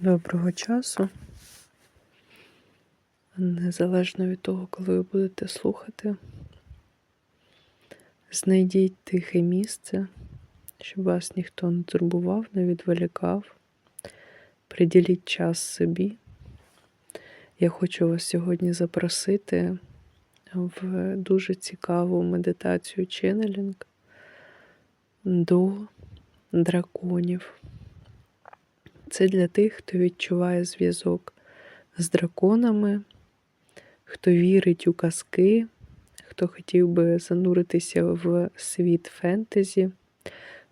Доброго часу. Незалежно від того, коли ви будете слухати, знайдіть тихе місце, щоб вас ніхто не турбував, не відволікав. Приділіть час собі. Я хочу вас сьогодні запросити в дуже цікаву медитацію ченнелінг до драконів. Це для тих, хто відчуває зв'язок з драконами, хто вірить у казки, хто хотів би зануритися в світ фентезі,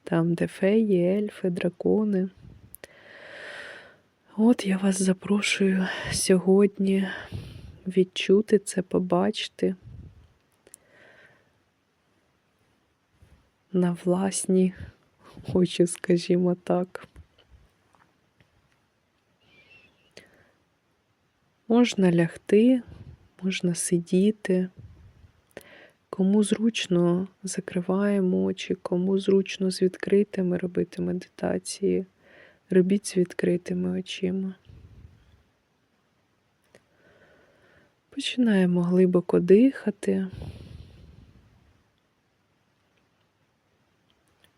там, де феї, ельфи, дракони. От я вас запрошую сьогодні відчути це, побачити на власні очі, скажімо так. Можна лягти, можна сидіти. Кому зручно закриваємо очі, кому зручно з відкритими робити медитації, робіть з відкритими очима. Починаємо глибоко дихати.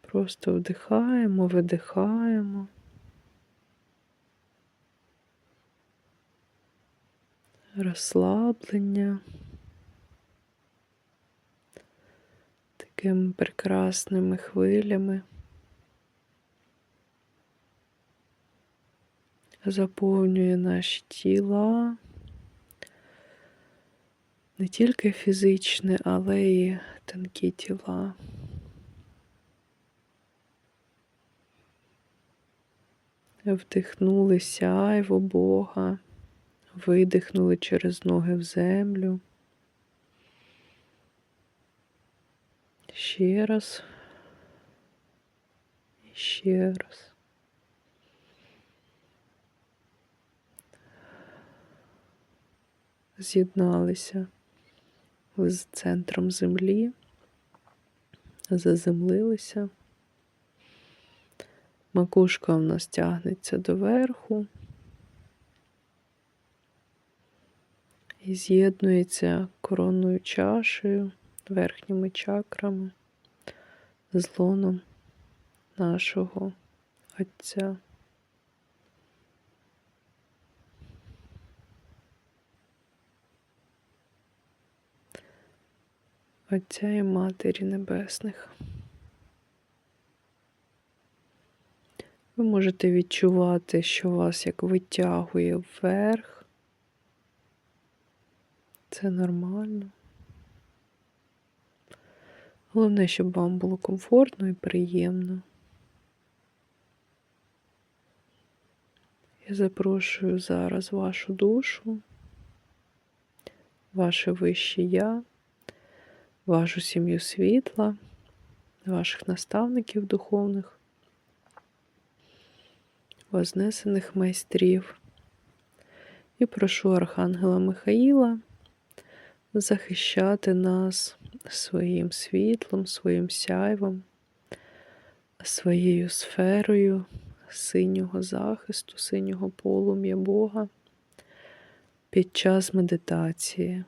Просто вдихаємо, видихаємо. Розслаблення такими прекрасними хвилями. Заповнює наші тіла, не тільки фізичне, але й тонкі тіла. Вдихнули сяйво Бога видихнули через ноги в землю. Ще раз. І ще раз. З'єдналися з центром землі, заземлилися. Макушка у нас тягнеться доверху. І з'єднується коронною чашею, верхніми чакрами, з лоном нашого Отця. Отця і Матері Небесних. Ви можете відчувати, що вас як витягує вверх, це нормально. Головне, щоб вам було комфортно і приємно. Я запрошую зараз вашу душу, ваше вище я, вашу сім'ю світла, ваших наставників духовних, вознесених майстрів. І прошу Архангела Михаїла захищати нас своїм світлом, своїм сяйвом, своєю сферою синього захисту, синього полум'я Бога під час медитації.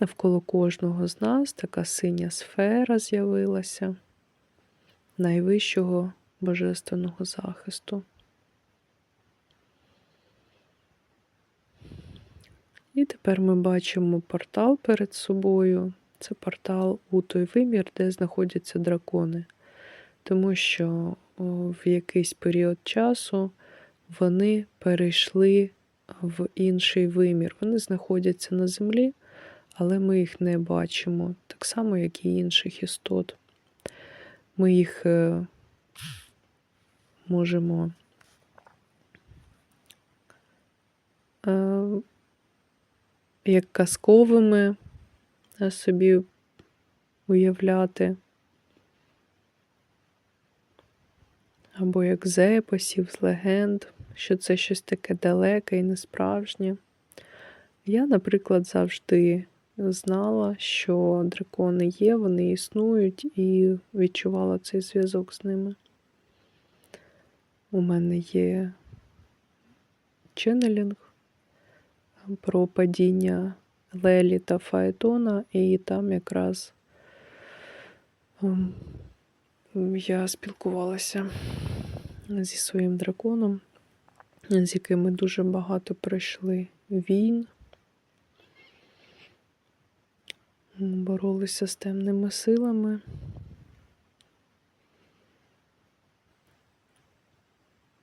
Навколо кожного з нас така синя сфера з'явилася найвищого божественного захисту. І тепер ми бачимо портал перед собою. Це портал у той вимір, де знаходяться дракони. Тому що в якийсь період часу вони перейшли в інший вимір. Вони знаходяться на землі, але ми їх не бачимо, так само, як і інших істот. Ми їх е, можемо е, як казковими собі уявляти, або як з епосів, з легенд, що це щось таке далеке і несправжнє. Я, наприклад, завжди знала, що дракони є, вони існують, і відчувала цей зв'язок з ними. у мене є ченнелінг про падіння Лелі та Фаетона, і там якраз ем, я спілкувалася зі своїм драконом, з яким ми дуже багато пройшли війн, боролися з темними силами.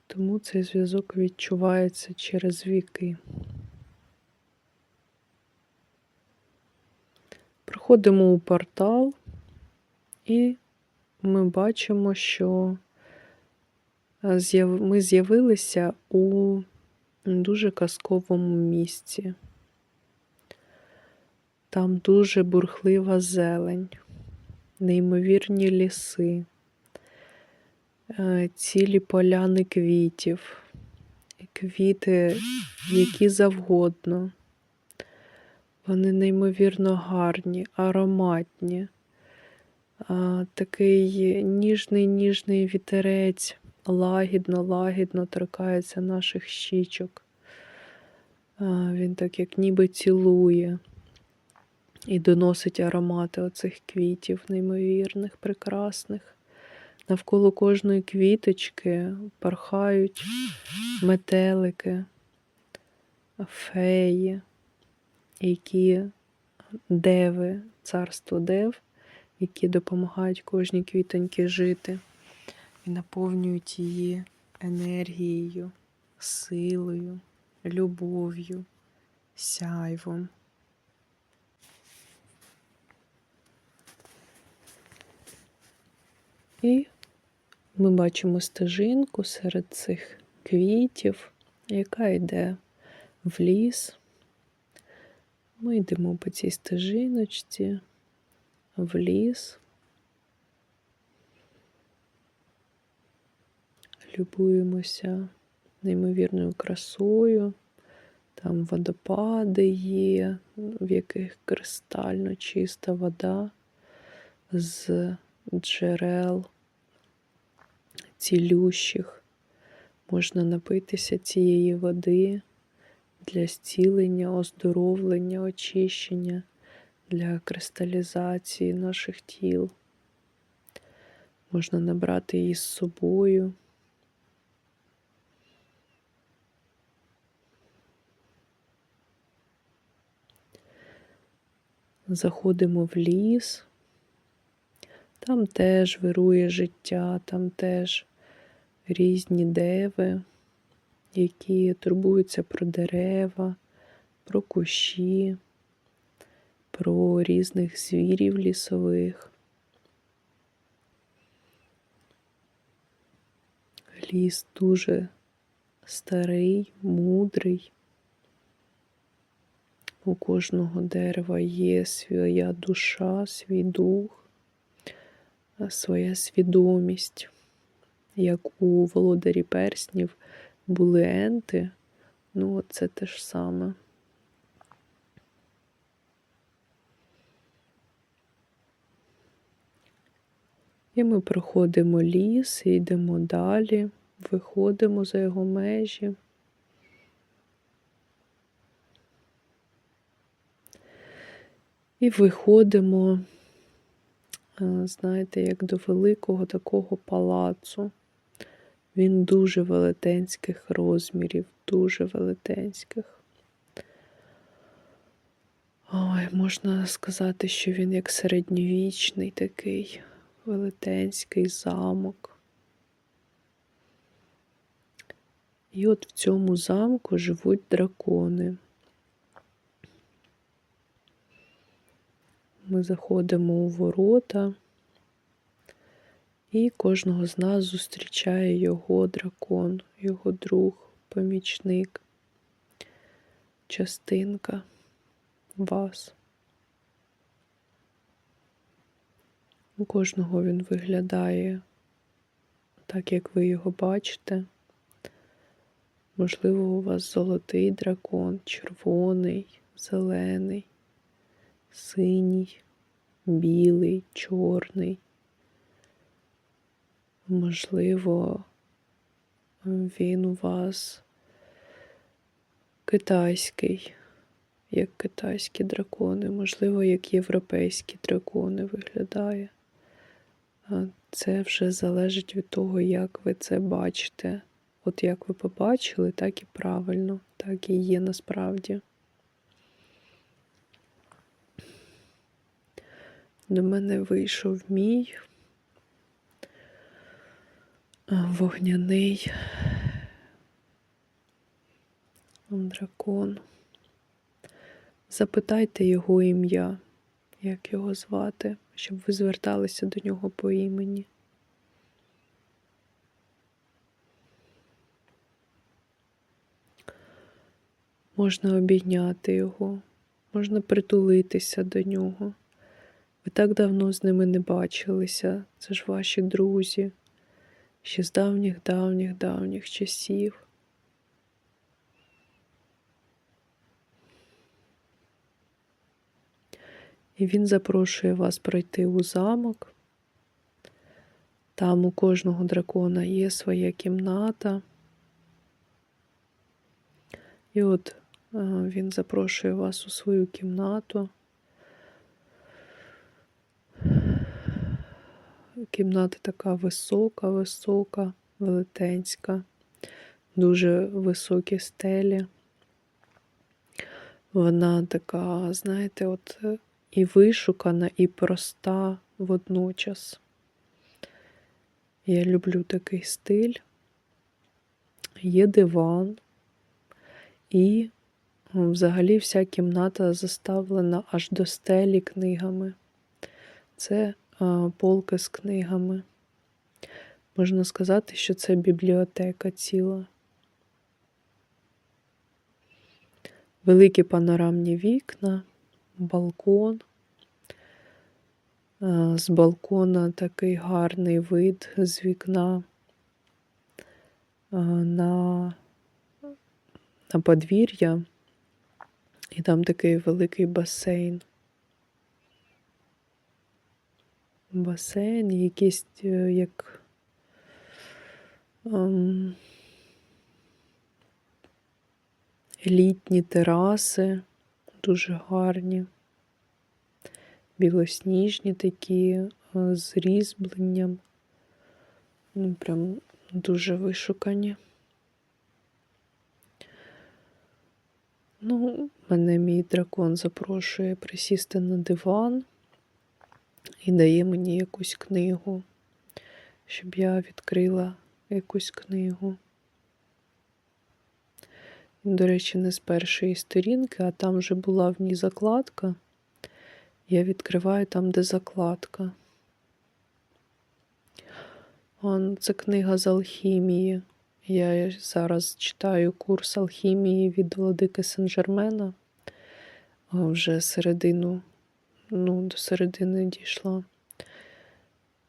Тому цей зв'язок відчувається через віки. Проходимо у портал, і ми бачимо, що ми з'явилися у дуже казковому місці. Там дуже бурхлива зелень, неймовірні ліси, цілі поляни квітів, квіти, які завгодно. Вони неймовірно гарні, ароматні. Такий ніжний ніжний вітерець лагідно, лагідно торкається наших щічок. Він так як ніби цілує і доносить аромати оцих квітів, неймовірних, прекрасних. Навколо кожної квіточки порхають метелики, феї які деви, царство дев, які допомагають кожній квітоньки жити і наповнюють її енергією, силою, любов'ю, сяйвом. І ми бачимо стежинку серед цих квітів, яка йде в ліс. Ми йдемо по цій стежиночці в ліс, любуємося неймовірною красою, там водопади є, в яких кристально чиста вода з джерел цілющих. Можна напитися цієї води для зцілення, оздоровлення, очищення, для кристалізації наших тіл. Можна набрати її з собою. Заходимо в ліс, там теж вирує життя, там теж різні деви які турбуються про дерева, про кущі, про різних звірів лісових. Ліс дуже старий, мудрий. У кожного дерева є своя душа, свій дух, своя свідомість, як у володарі перснів були енти, ну це те ж саме. І ми проходимо ліс і йдемо далі, виходимо за його межі. І виходимо, знаєте, як до великого такого палацу. Він дуже велетенських розмірів, дуже велетенських. Ой, можна сказати, що він як середньовічний такий велетенський замок. І от в цьому замку живуть дракони. Ми заходимо у ворота. І кожного з нас зустрічає його дракон, його друг, помічник, частинка вас. У кожного він виглядає так, як ви його бачите. Можливо, у вас золотий дракон, червоний, зелений, синій, білий, чорний можливо, він у вас китайський, як китайські дракони, можливо, як європейські дракони виглядає. Це вже залежить від того, як ви це бачите. От як ви побачили, так і правильно, так і є насправді. До мене вийшов мій вогняний дракон. Запитайте його ім'я, як його звати, щоб ви зверталися до нього по імені. Можна обійняти його, можна притулитися до нього. Ви так давно з ними не бачилися. Це ж ваші друзі, ще з давніх, давніх, давніх часів. І він запрошує вас пройти у замок. Там у кожного дракона є своя кімната. І от е, він запрошує вас у свою кімнату. Кімната така висока, висока, велетенська, дуже високі стелі. Вона така, знаєте, от е, і вишукана, і проста водночас. Я люблю такий стиль. Є диван, і взагалі вся кімната заставлена аж до стелі книгами. Це полки з книгами. Можна сказати, що це бібліотека ціла. Великі панорамні вікна, балкон. З балкона такий гарний вид з вікна на, на подвір'я, і там такий великий басейн. Басейн, якісь е, як ем, літні тераси, дуже гарні, білосніжні такі е, з різьбленням. Ну, прям дуже вишукані. Ну, мене мій дракон запрошує присісти на диван і дає мені якусь книгу, щоб я відкрила якусь книгу. До речі, не з першої сторінки, а там вже була в ній закладка. Я відкриваю там, де закладка. Це книга з алхімії. Я зараз читаю курс алхімії від Владики Сен-Жермена. Вже середину, ну, до середини дійшла.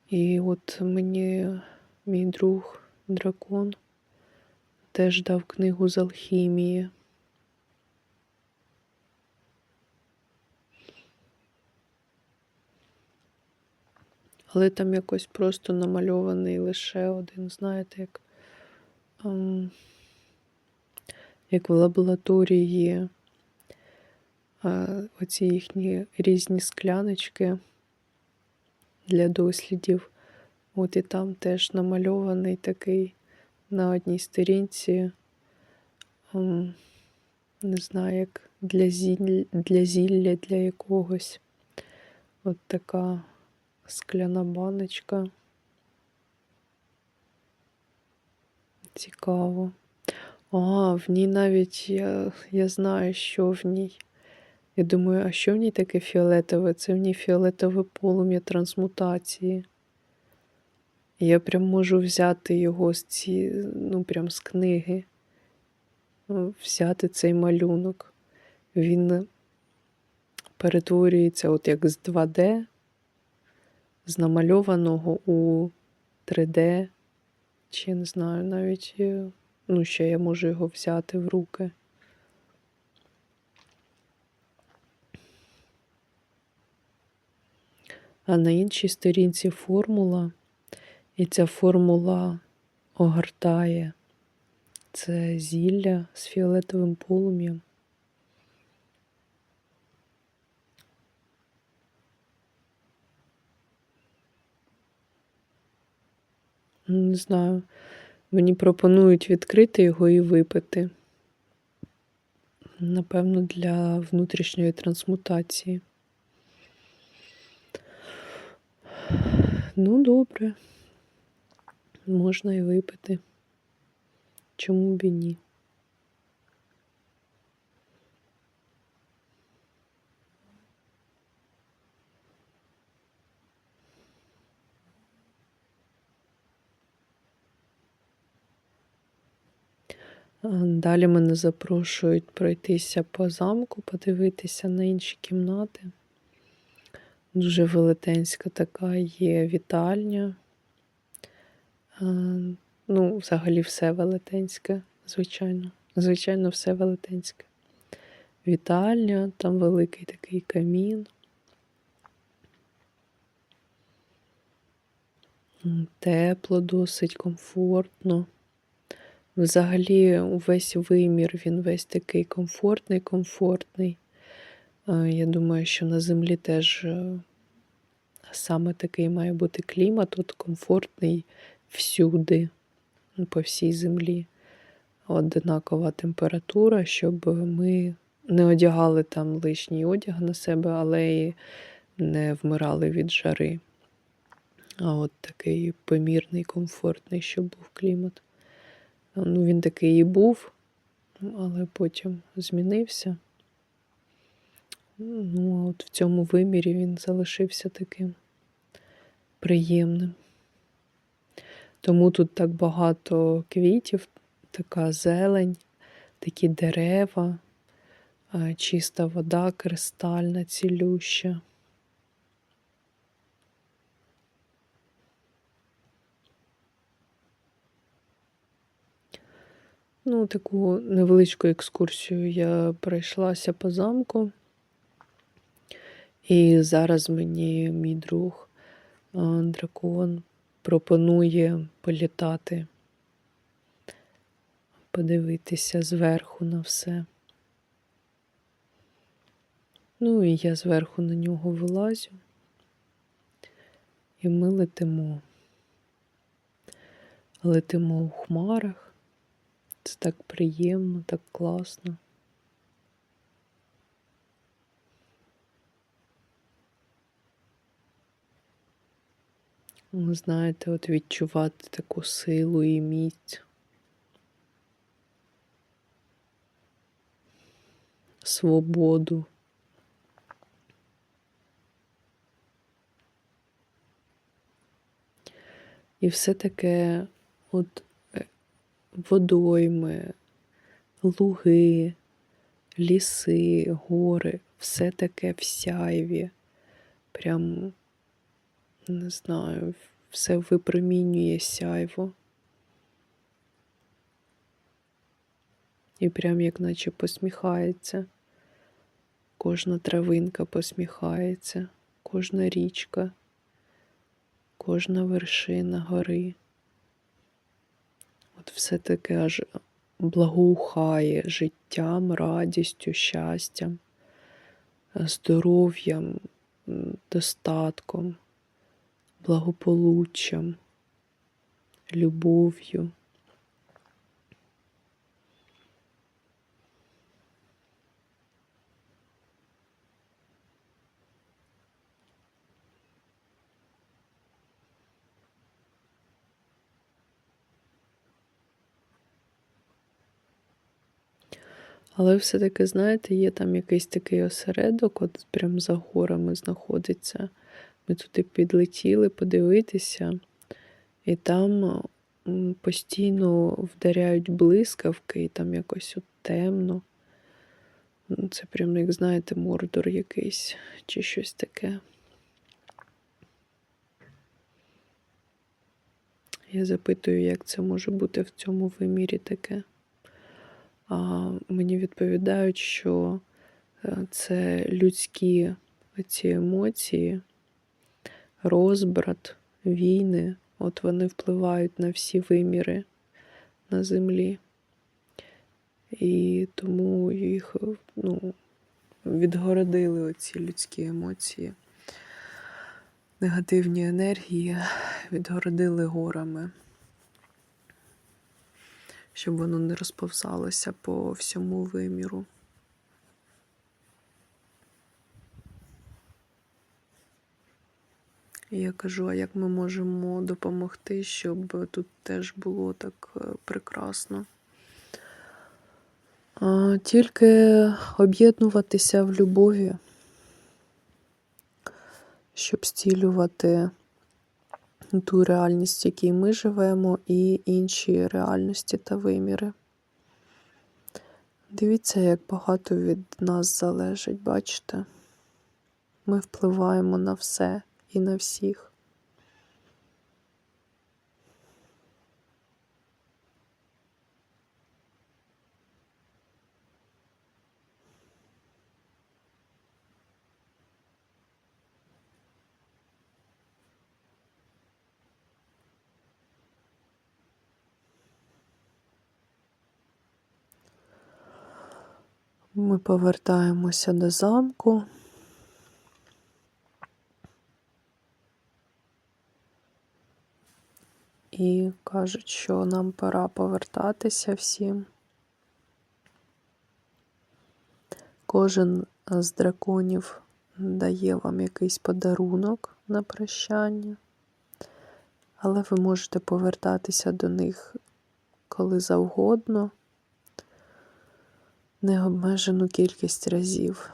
І от мені мій друг дракон теж дав книгу з алхімії. Але там якось просто намальований лише один, знаєте, як, ем, як в лабораторії оці їхні різні скляночки для дослідів. От і там теж намальований такий на одній сторінці, ем, не знаю, як для зілля, для зілля для якогось. От така скляна баночка. Цікаво. А, в ній навіть я, я знаю, що в ній. Я думаю, а що в ній таке фіолетове? Це в ній фіолетове полум'я трансмутації. Я прям можу взяти його з ці, ну, прям з книги, взяти цей малюнок. Він перетворюється от як з 2D, з намальованого у 3D, чи не знаю, навіть, е, ну, ще я можу його взяти в руки. А на іншій сторінці формула. І ця формула огортає Це зілля з фіолетовим полум'ям. Не знаю. Мені пропонують відкрити його і випити. Напевно, для внутрішньої трансмутації. Ну, добре. Можна і випити. Чому б і ні? Далі мене запрошують пройтися по замку, подивитися на інші кімнати. Дуже велетенська така є вітальня. Ну, взагалі, все велетенське, звичайно. Звичайно, все велетенське. Вітальня, там великий такий камін. Тепло, досить комфортно. Взагалі, увесь вимір, він весь такий комфортний, комфортний. Я думаю, що на землі теж е, саме такий має бути клімат, тут комфортний всюди, по всій землі. Одинакова температура, щоб ми не одягали там лишній одяг на себе, але і не вмирали від жари. А от такий помірний, комфортний, щоб був клімат. Ну, Він такий і був, але потім змінився. Ну, а от в цьому вимірі він залишився таким приємним. Тому тут так багато квітів, така зелень, такі дерева, чиста вода, кристальна, цілюща. Ну, таку невеличку екскурсію я пройшлася по замку. І зараз мені мій друг дракон пропонує політати, подивитися зверху на все. Ну і я зверху на нього вилазю, і ми летимо. Летимо у хмарах. Це так приємно, так класно. Ви знаєте, от відчувати таку силу і міць. Свободу. І все таке от е, водойми, луги, ліси, гори, все таке в сяйві. Прям не знаю, все випромінює сяйво. І прям як наче посміхається. Кожна травинка посміхається, кожна річка, кожна вершина гори. От все таке аж благоухає життям, радістю, щастям, здоров'ям, достатком благополуччям, любов'ю. Але все-таки, знаєте, є там якийсь такий осередок, от прям за горами знаходиться. Ми туди підлетіли подивитися, і там постійно вдаряють блискавки, і там якось от темно. Це прям, як знаєте, мордор якийсь чи щось таке. Я запитую, як це може бути в цьому вимірі таке. А Мені відповідають, що е, це людські ці емоції розбрат, війни, от вони впливають на всі виміри на землі. І тому їх ну, відгородили оці людські емоції, негативні енергії, відгородили горами, щоб воно не розповзалося по всьому виміру. Я кажу, а як ми можемо допомогти, щоб тут теж було так е, прекрасно? Тільки об'єднуватися в любові, щоб зцілювати ту реальність, в якій ми живемо, і інші реальності та виміри. Дивіться, як багато від нас залежить, бачите? Ми впливаємо на все і на всіх. Ми повертаємося до замку. І кажуть, що нам пора повертатися всім. Кожен з драконів дає вам якийсь подарунок на прощання, але ви можете повертатися до них коли завгодно, необмежену кількість разів.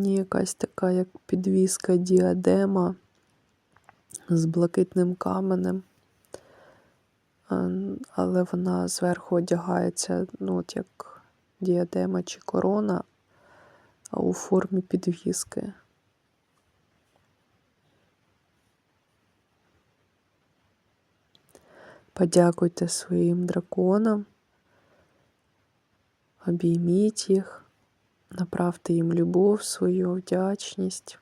Мені якась така, як підвіска діадема з блакитним каменем, але вона зверху одягається, ну, от як діадема чи корона, у формі підвіски. Подякуйте своїм драконам, обійміть їх, направте їм любов, свою вдячність.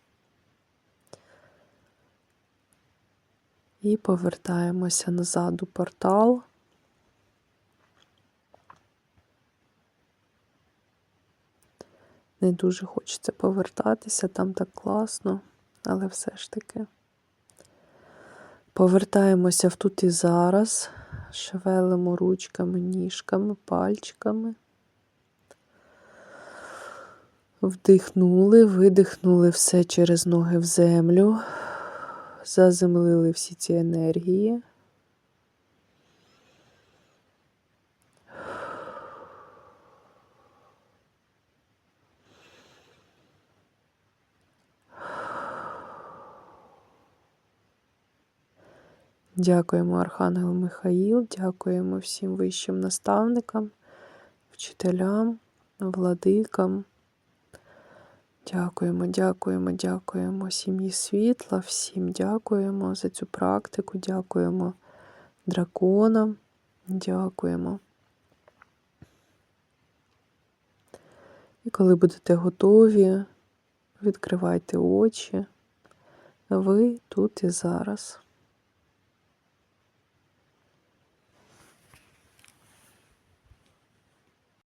І повертаємося назад у портал. Не дуже хочеться повертатися, там так класно, але все ж таки. Повертаємося в тут і зараз, шевелимо ручками, ніжками, пальчиками. Вдихнули, видихнули все через ноги в землю, заземлили всі ці енергії. Дякуємо Архангелу Михаїл, дякуємо всім вищим наставникам, вчителям, владикам. Дякуємо, дякуємо, дякуємо сім'ї світла, всім дякуємо за цю практику, дякуємо драконам, дякуємо. І коли будете готові, відкривайте очі. Ви тут і зараз.